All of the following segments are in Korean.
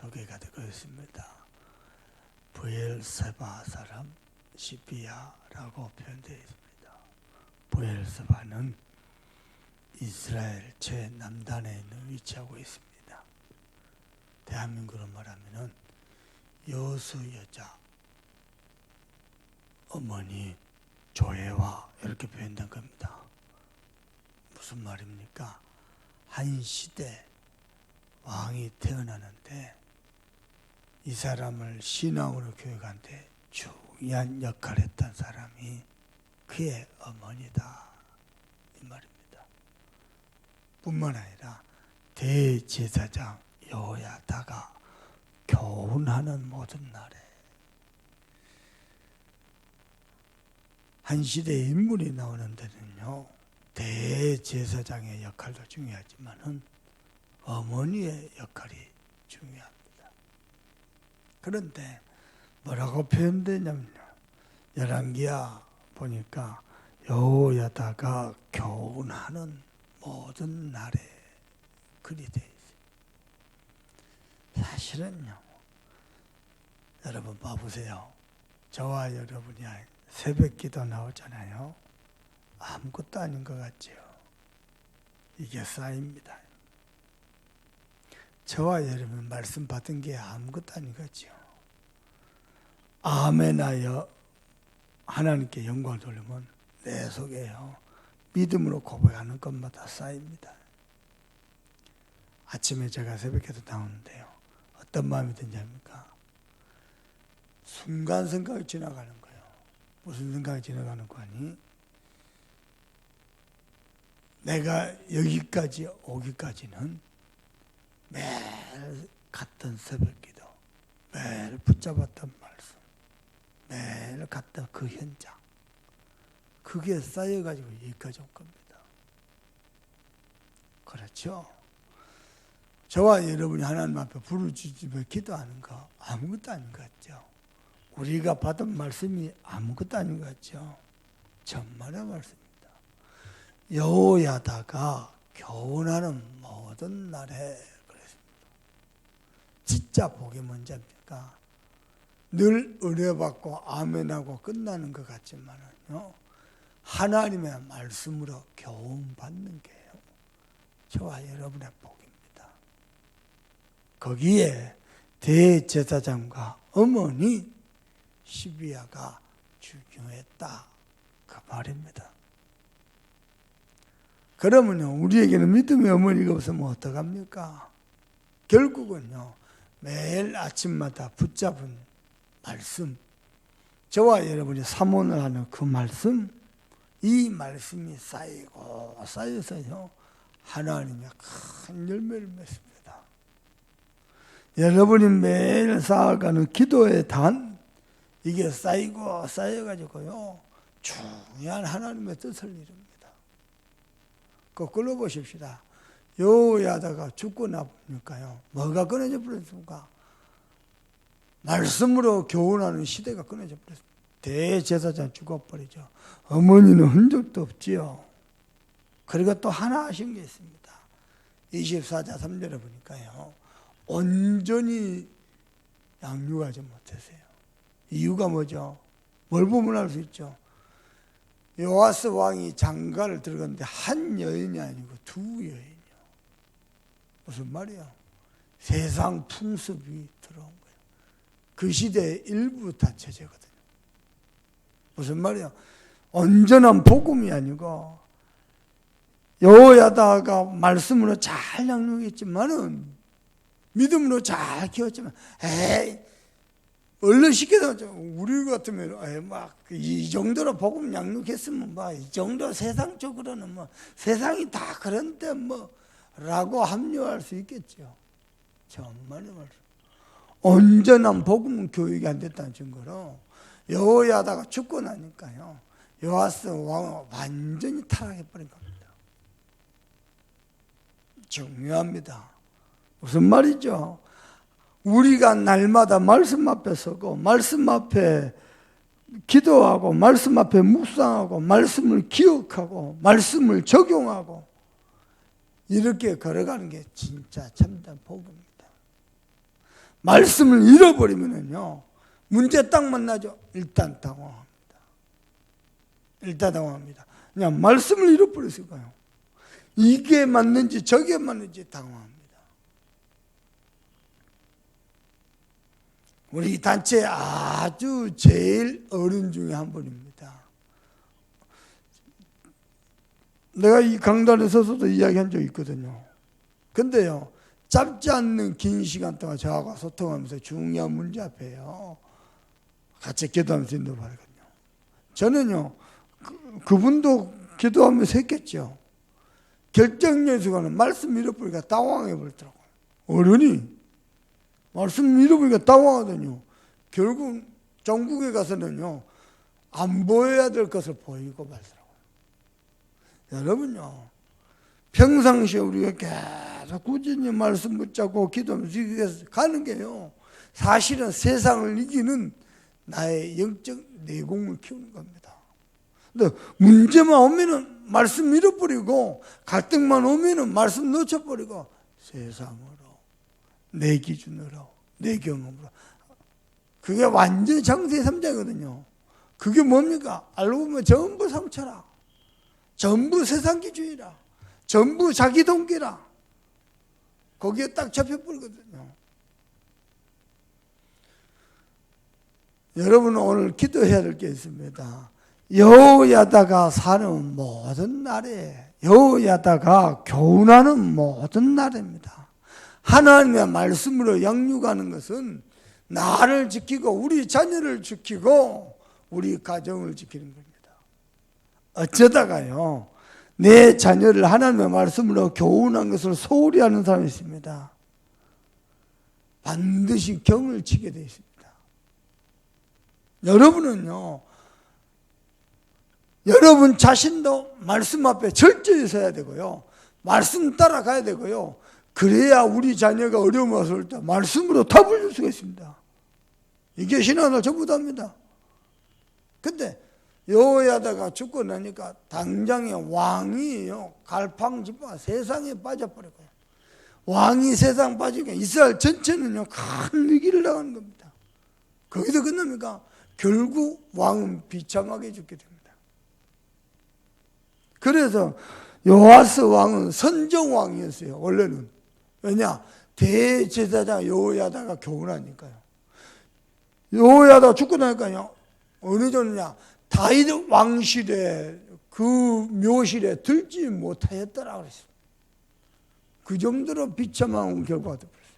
소개가 되고 있습니다. 부엘세바 사람 시비야라고 표현되어 있습니다. 부엘세바는 이스라엘 최남단에 있는 위치하고 있습니다. 대한민국으로 말하면은 여수 여자 어머니 조혜와 이렇게 표현된 겁니다. 무슨 말입니까? 한 시대 왕이 태어나는데 이 사람을 신앙으로 교육한데 중요한 역할을 했던 사람이 그의 어머니다. 이 말입니다. 뿐만 아니라 대제사장 여야다가 교훈하는 모든 날에 한 시대의 인물이 나오는 데는요 대제사장의 역할도 중요하지만은 어머니의 역할이 중요합니다. 그런데 뭐라고 표현되냐면요 열왕기야 보니까 여호야다가 교훈하는 모든 날에 글이 돼 있어요. 사실은요 여러분 봐보세요. 저와 여러분이 새벽기도 나오잖아요. 아무것도 아닌 것 같지요. 이게 쌓입니다. 저와 여러분 말씀 받은 게 아무것도 아닌 거죠. 아멘하여 하나님께 영광을 돌리면 내 속에요. 믿음으로 고백하는 것마다 쌓입니다. 아침에 제가 새벽에도 나오는데요. 어떤 마음이 드냐니까 순간 생각이 지나가는 거예요. 무슨 생각이 지나가는 거 아니? 내가 여기까지 오기까지는 매일 갔던 새벽기도, 매일 붙잡았던 말씀, 매일 갔던 그 현장, 그게 쌓여가지고 여기까지 온 겁니다. 그렇죠? 저와 여러분이 하나님 앞에 부르짖으며 기도하는 거 아무것도 아닌 것 같죠? 우리가 받은 말씀이 아무것도 아닌 것 같죠? 정말의 말씀입니다. 여호야다가 교훈하는 모든 날에 진짜 복이 뭔지입니까? 늘 은혜받고 아멘하고 끝나는 것 같지만은요, 하나님의 말씀으로 교훈받는 게요, 저와 여러분의 복입니다. 거기에 대제사장과 어머니 시비야가 중요했다. 그 말입니다. 그러면요, 우리에게는 믿음의 어머니가 없으면 어떡합니까? 결국은요, 매일 아침마다 붙잡은 말씀, 저와 여러분이 사모를 하는 그 말씀, 이 말씀이 쌓이고 쌓여서요, 하나님의 큰 열매를 맺습니다. 여러분이 매일 쌓아가는 기도의 단, 이게 쌓이고 쌓여가지고요, 중요한 하나님의 뜻을 이룹니다. 거꾸로 보십시다. 여호야다가 죽고 나보니까요. 뭐가 끊어져 버렸습니까? 말씀으로 교훈하는 시대가 끊어져 버렸습니다. 대제사장 죽어버리죠. 어머니는 흔적도 없지요. 그리고 또 하나 하신 게 있습니다. 24자 3절에 보니까요. 온전히 양육하지 못하세요. 이유가 뭐죠? 뭘 보면 알 수 있죠? 요아스 왕이 장가를 들어갔는데 한 여인이 아니고 두 여인. 무슨 말이야? 세상 풍습이 들어온 거예요. 그 시대의 일부 다체제거든요. 무슨 말이야? 온전한 복음이 아니고 여호야다가 말씀으로 잘 양육했지만은 믿음으로 잘 키웠지만 에이 얼른 시켜서 우리 같으면 에이 막이 정도로 복음 양육했으면 뭐이 정도 세상적으로는 뭐 세상이 다 그런데 뭐 라고 합류할 수 있겠죠. 정말의 말씀. 온전한 복음 교육이 안 됐다는 증거로 여호야다가 죽고 나니까요. 요아스 왕은 완전히 타락해버린 겁니다. 중요합니다. 무슨 말이죠? 우리가 날마다 말씀 앞에 서고 말씀 앞에 기도하고 말씀 앞에 묵상하고 말씀을 기억하고 말씀을 적용하고 이렇게 걸어가는 게 진짜 참된 복음입니다. 말씀을 잃어버리면은요 문제 딱 만나죠. 일단 당황합니다. 일단 당황합니다. 그냥 말씀을 잃어버렸을까요? 이게 맞는지 저게 맞는지 당황합니다. 우리 단체 아주 제일 어른 중에 한 분입니다. 내가 이 강단에 서서도 이야기한 적 있거든요. 근데요, 짧지 않는 긴 시간 동안 저하고 소통하면서 중요한 문제 앞에요. 같이 기도하면서 인도받거든요. 저는요, 그, 그분도 기도하면서 했겠죠. 결정적인 순간은 말씀 잃어버리니까 당황해 버리더라고요. 어른이 말씀 잃어버리니까 당황하더니요. 결국 전국에 가서는요, 안 보여야 될 것을 보이고 말더라고요. 여러분요, 평상시에 우리가 계속 꾸준히 말씀 붙잡고 기도하면서 가는 게요, 사실은 세상을 이기는 나의 영적 내공을 키우는 겁니다. 근데 문제만 오면은 말씀 잃어버리고 갈등만 오면은 말씀 놓쳐버리고 세상으로 내 기준으로 내 경험으로 그게 완전 장세 3자거든요. 그게 뭡니까? 알고 보면 전부 상처라. 전부 세상 기준이라. 전부 자기 동기라. 거기에 딱 잡혀버리거든요. 여러분은 오늘 기도해야 될 게 있습니다. 여호야다가 사는 모든 날에 여호야다가 교훈하는 모든 날입니다. 하나님의 말씀으로 양육하는 것은 나를 지키고 우리 자녀를 지키고 우리 가정을 지키는 겁니다. 어쩌다가요 내 자녀를 하나님의 말씀으로 교훈한 것을 소홀히 하는 사람이 있습니다. 반드시 경을 치게 되어 있습니다. 여러분은요, 여러분 자신도 말씀 앞에 철저히 서야 되고요. 말씀 따라가야 되고요. 그래야 우리 자녀가 어려움 왔을 때 말씀으로 답을 줄 수가 있습니다. 이게 신앙을 전부 다입니다. 근데 여호야다가 죽고 나니까 당장에 왕이요 갈팡지파 세상에 빠져버리고요. 왕이 세상 빠지니까 이스라엘 전체는요 큰 위기를 당하는 겁니다. 거기서 끝납니까? 결국 왕은 비참하게 죽게 됩니다. 그래서 요아스 왕은 선정 왕이었어요. 원래는 왜냐 대제사장 여호야다가 교훈하니까요. 여호야다 죽고 나니까요 어느 정도냐 다윗 왕실에 그 묘실에 들지 못하였더라 그랬어요. 그 정도로 비참한 결과가 되버렸어요.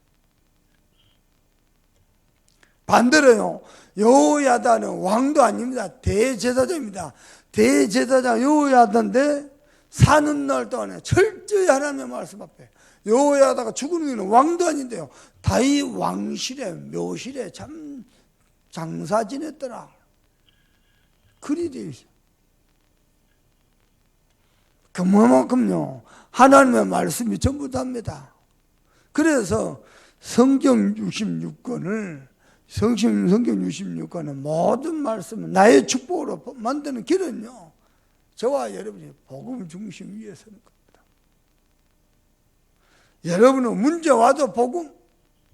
반대로요. 여호야다는 왕도 아닙니다. 대제사장입니다. 대제사장 여호야다인데 사는 날 동안에 철저히 하나님의 말씀 앞에 여호야다가 죽은 후에는 왕도 아닌데요. 다윗 왕실에 묘실에 참 장사 지냈더라. 그리 되어 있어요. 그만큼요 하나님의 말씀이 전부 답니다. 그래서 성경 66권을 성경, 성경 66권은 모든 말씀은 나의 축복으로 만드는 길은요. 저와 여러분이 복음 중심 위에 서는 겁니다. 여러분은 문제 와도 복음,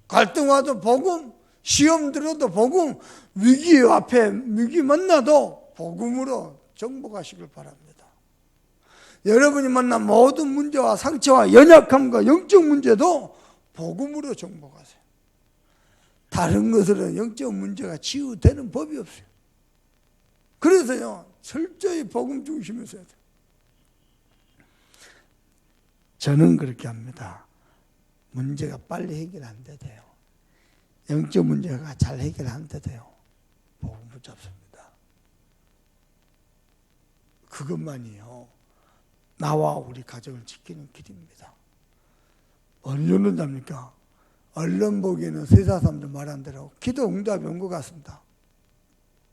갈등 와도 복음, 시험 들어도 복음, 위기 앞에 위기 만나도 복음으로 정복하시길 바랍니다. 여러분이 만난 모든 문제와 상처와 연약함과 영적 문제도 복음으로 정복하세요. 다른 것들은 영적 문제가 치유되는 법이 없어요. 그래서요, 철저히 복음 중심에 서야 돼요. 저는 그렇게 합니다. 문제가 빨리 해결 안 돼도요. 영적 문제가 잘 해결 안 돼도요. 복음 붙잡습니다. 그것만이요. 나와 우리 가정을 지키는 길입니다. 어느 정도 답니까? 언론 보기에는 세상 사람들 말한 대로 기도 응답이 온 것 같습니다.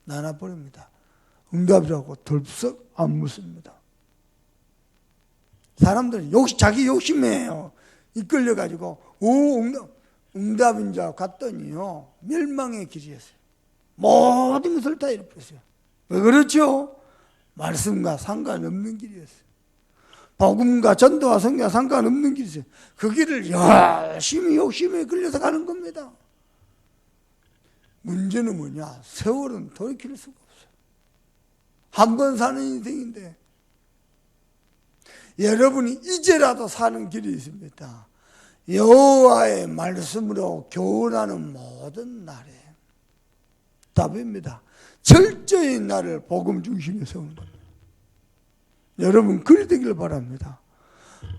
나눠버립니다. 응답이라고 덜썩 안 묻습니다. 사람들은 욕, 자기 욕심이에요. 이끌려가지고, 오, 응답, 응답인 줄 갔더니요, 멸망의 길이었어요. 모든 것을 다 잃어버렸어요. 왜 그렇죠? 말씀과 상관없는 길이었어요. 복음과 전도와 성과 상관없는 길이었어요. 그 길을 열심히 욕심에 끌려서 가는 겁니다. 문제는 뭐냐? 세월은 돌이킬 수가 없어요. 한 번 사는 인생인데 여러분이 이제라도 사는 길이 있습니다. 여호와의 말씀으로 교훈하는 모든 날에 답입니다. 철저히 나를 복음 중심에 세우는 겁니다. 여러분 그리 되길 바랍니다.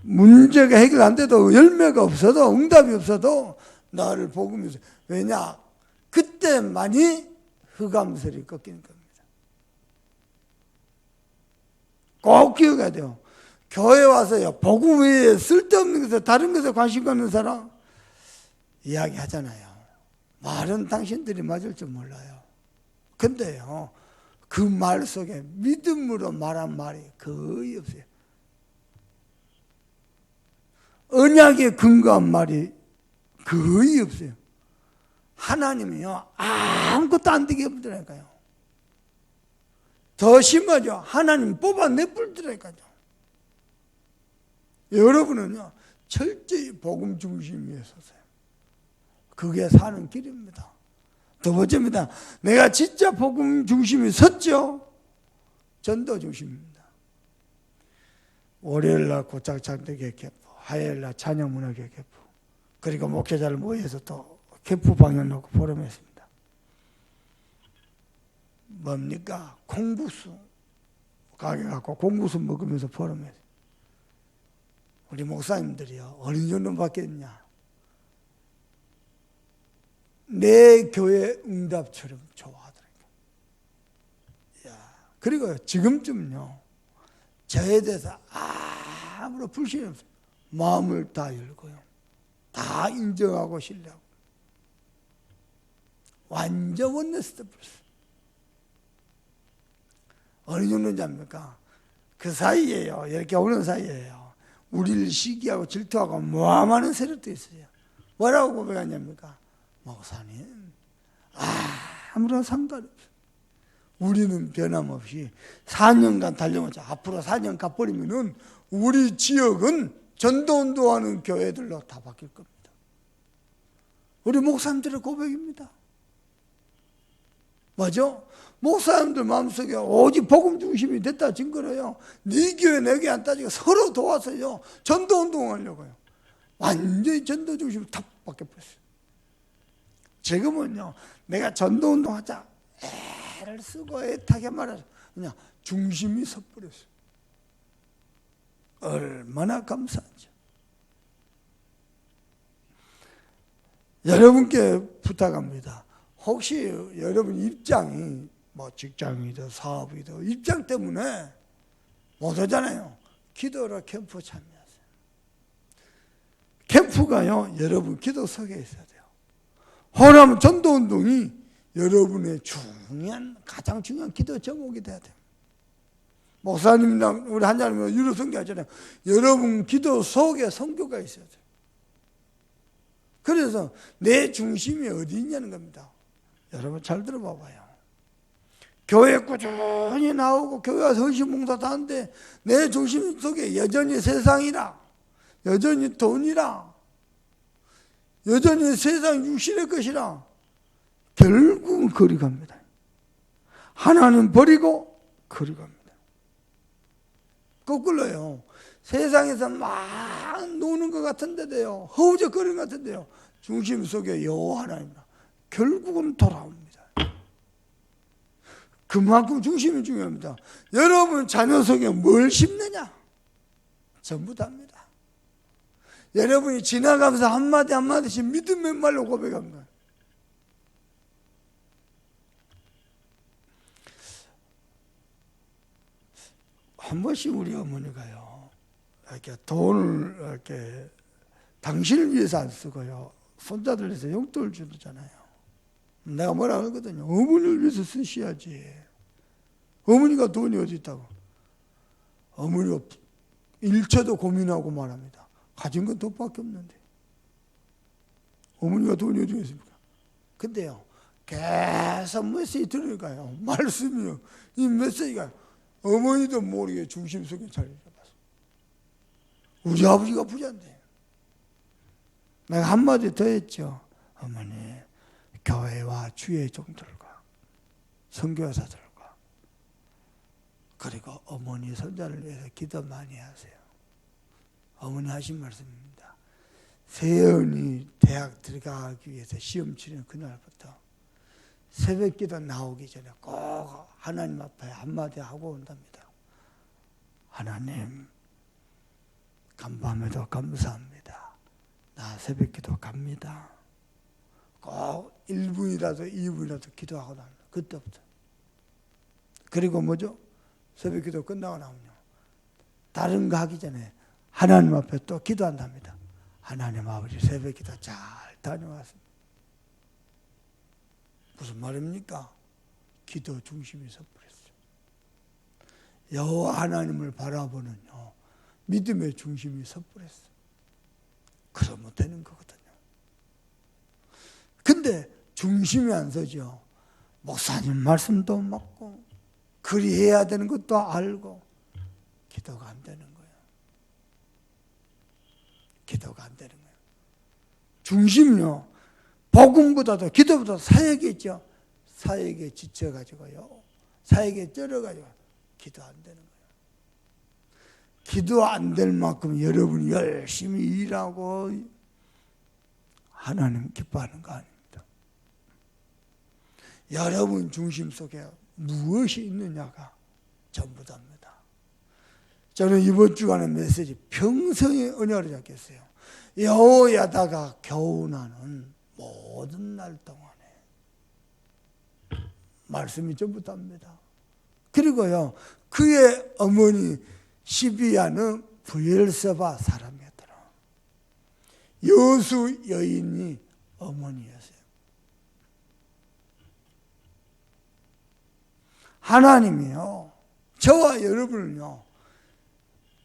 문제가 해결 안 돼도 열매가 없어도 응답이 없어도 나를 복음에서 왜냐 그때만이 흑암설이 꺾이는 겁니다. 꼭 기억해야 돼요. 교회 와서요 복음 외에 쓸데없는 것에 다른 것에 관심 갖는 사람 이야기 하잖아요. 말은 당신들이 맞을 줄 몰라요. 근데요 그 말 속에 믿음으로 말한 말이 거의 없어요. 언약에 근거한 말이 거의 없어요. 하나님이요, 아무것도 안 되게 해버리니까요. 더 심하죠. 하나님 뽑아내버리더라니까요. 여러분은요, 철저히 복음 중심에 서세요. 그게 사는 길입니다. 두 번째입니다. 내가 진짜 복음 중심에 섰죠? 전도 중심입니다. 월요일날 창대계 개포, 화요일날 찬양문화계 개포, 그리고 목회자를 모여서 또 개포 방향 놓고 포럼했습니다. 뭡니까? 콩국수 가게 갖고 콩국수 먹으면서 포럼했어요. 우리 목사님들이요 어느 정도 받겠냐? 내 교회 응답처럼 좋아하더라고요. 야, 그리고 지금쯤요, 저에 대해서 아무런 불신이 없어요. 마음을 다 열고요. 다 인정하고 신뢰하고. 완전 원네스트 플스. 어느 정도인지 압니까? 그 사이에요. 이렇게 오는 사이에요. 우리를 시기하고 질투하고 모함하는 세력도 있어요. 뭐라고 고백하냐니까? 목사님, 아무런 상관없어요. 우리는 변함없이 4년간 달려오자. 앞으로 4년 가버리면은 우리 지역은 전도운동하는 교회들로 다 바뀔 겁니다. 우리 목사님들의 고백입니다. 맞아? 목사님들 마음속에 오직 복음 중심이 됐다 증거로요. 네 교회 내 교회 안 따지고 서로 도와서요. 전도운동 하려고요. 완전히 전도 중심이 탁 바뀌어버렸어요. 지금은요. 내가 전도 운동 하자. 애를 쓰고 애타게 말해서 그냥 중심이 섰버렸어요. 얼마나 감사하죠. 여러분께 부탁합니다. 혹시 여러분 입장이 뭐 직장이든 사업이든 입장 때문에 못 오잖아요. 기도로 캠프 참여하세요. 캠프가요, 여러분 기도석에 있어야 돼요. 호남 전도 운동이 여러분의 중요한, 가장 중요한 기도 제목이 돼야 돼요. 목사님이랑 우리 한자님은 유로 성교하잖아요. 여러분 기도 속에 성교가 있어야 돼요. 그래서 내 중심이 어디 있냐는 겁니다. 여러분 잘 들어봐봐요. 교회 꾸준히 나오고 교회 와서 헌신봉사 다 하는데 내 중심 속에 여전히 세상이라 여전히 돈이라 여전히 세상 육신의 것이라 결국은 거리 갑니다. 하나는 버리고 거리 갑니다. 거꾸로요. 세상에서 막 노는 것 같은데도요. 허우적거리는 것 같은데요. 중심 속에 여호와 하나님이라. 결국은 돌아옵니다. 그만큼 중심이 중요합니다. 여러분 자녀 속에 뭘 심느냐? 전부 다입니다. 여러분이 지나가면서 한마디 한마디씩 믿음의 말로 고백한 거예요. 한 번씩 우리 어머니가요, 이렇게 돈을 이렇게 당신을 위해서 안 쓰고요, 손자들 위해서 용돈을 주잖아요. 내가 뭐라 하거든요. 어머니를 위해서 쓰셔야지. 어머니가 돈이 어디 있다고. 어머니가 일체도 고민하고 말합니다. 가진 건 돈밖에 없는데. 어머니가 돈이 어디 있습니까? 근데요, 계속 메시지 들으니까요. 말씀이요. 이 메시지가 어머니도 모르게 중심 속에 자리 잡았어. 우리 아버지가 부자인데. 내가 한마디 더 했죠. 어머니, 교회와 주의 종들과 선교사들과 그리고 어머니 손자를 위해서 기도 많이 하세요. 어머니 하신 말씀입니다. 세연이 대학 들어가기 위해서 시험 치는 그날부터 새벽 기도 나오기 전에 꼭 하나님 앞에 한마디 하고 온답니다. 하나님, 간밤에도 감사합니다. 나 새벽 기도 갑니다. 꼭 1분이라도 2분이라도 기도하고 납니다. 그때부터. 그리고 뭐죠? 새벽 기도 끝나고 나면요. 다른 거 하기 전에 하나님 앞에 또 기도한답니다. 하나님 아버지 새벽 기도 잘 다녀왔습니다. 무슨 말입니까? 기도 중심이 섣불했어요. 여호와 하나님을 바라보는 요. 믿음의 중심이 섣불했어요. 그러면 되는 거거든요. 근데 중심이 안 서죠. 목사님 말씀도 맞고 그리 해야 되는 것도 알고 기도가 안 되는 거예요. 기도가 안 되는 거예요. 중심이요. 복음보다도 기도보다 사역이 있죠. 사역에 지쳐가지고요. 사역에 쩔어가지고 기도 안 되는 거예요. 기도 안 될 만큼 여러분이 열심히 일하고 하나님 기뻐하는 거 아닙니다. 여러분 중심 속에 무엇이 있느냐가 전부답니다. 저는 이번 주간의 메시지 평생의 은혜를 잡겠어요. 여호야다가 교훈하는 모든 날 동안에 말씀이 전부 답니다. 그리고요 그의 어머니 시비아는 부엘세바 사람이었더라. 여수 여인이 어머니였어요. 하나님이요 저와 여러분을요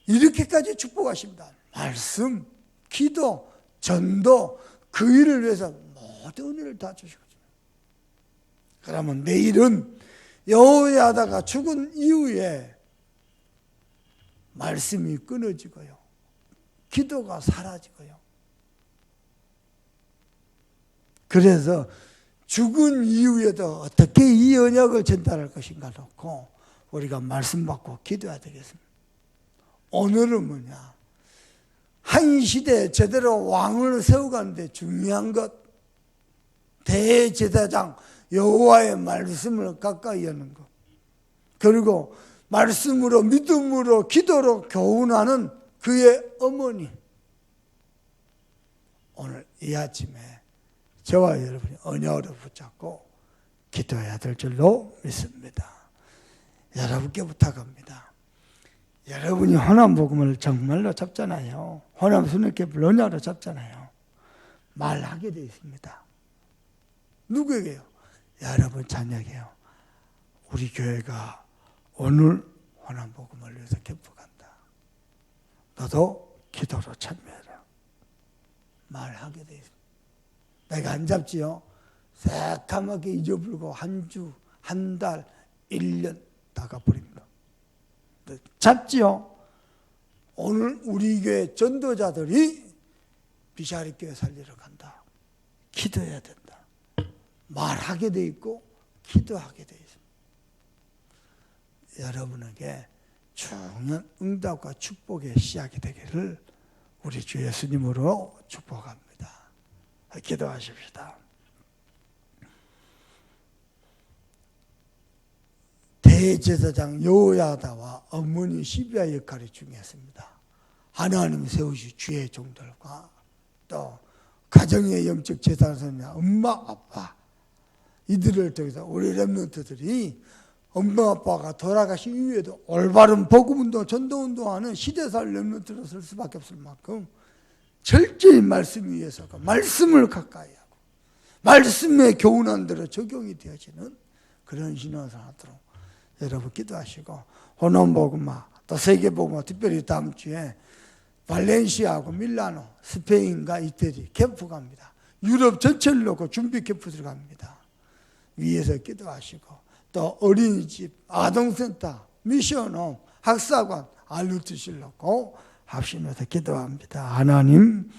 이렇게까지 축복하십니다. 말씀, 기도, 전도 그 일을 위해서 모든 은혜를 다 주시거든요. 그러면 내일은 여호야다가 죽은 이후에 말씀이 끊어지고요. 기도가 사라지고요. 그래서 죽은 이후에도 어떻게 이 언약을 전달할 것인가 놓고 우리가 말씀 받고 기도해야 되겠습니다. 오늘은 뭐냐? 한 시대 제대로 왕을 세워가는데 중요한 것 대제사장 여호와의 말씀을 가까이 하는 것 그리고 말씀으로 믿음으로 기도로 교훈하는 그의 어머니 오늘 이 아침에 저와 여러분이 언약으로 붙잡고 기도해야 될 줄로 믿습니다. 여러분께 부탁합니다. 여러분이 호남 복음을 정말로 잡잖아요. 호남 순회께 언약으로 잡잖아요. 말하게 되어 있습니다. 누구에게요? 여러분 자녀에게요. 우리 교회가 오늘 호남 복음을 위해서 캠프 간다. 너도 기도로 참여해라. 말하게 되어 있습니다. 내가 안 잡지요. 새까맣게 잊어버리고 한 주, 한 달, 일년 다가버립니다. 잡지요. 오늘 우리 교회 전도자들이 비샤리 교회 살리러 간다. 기도해야 된다. 말하게 돼 있고 기도하게 돼 있습니다. 여러분에게 중요한 응답과 축복의 시작이 되기를 우리 주 예수님으로 축복합니다. 기도하십시다. 대제사장 여호야다와 어머니 시비아 역할이 중요했습니다. 하나님 세우시 주의 종들과 또 가정의 영적 재산선이나 엄마 아빠 이들을 통해서 우리 렘넌트들이 엄마 아빠가 돌아가신 이후에도 올바른 복음운동 전도운동하는 시대살 렘넌트로 설 수밖에 없을 만큼 철저히 말씀 위에서 말씀을 가까이 하고 말씀의 교훈한 대로 적용이 되어지는 그런 신앙생활 하도록 여러분 기도하시고 호남복음화 또 세계복음화 특별히 다음 주에 발렌시아하고 밀라노 스페인과 이태리 캠프 갑니다. 유럽 전체를 놓고 준비 캠프 들어갑니다. 위에서 기도하시고 또 어린이집, 아동센터, 미션홈, 학사관, 알루트실 놓고 합심해서 기도합니다. 하나님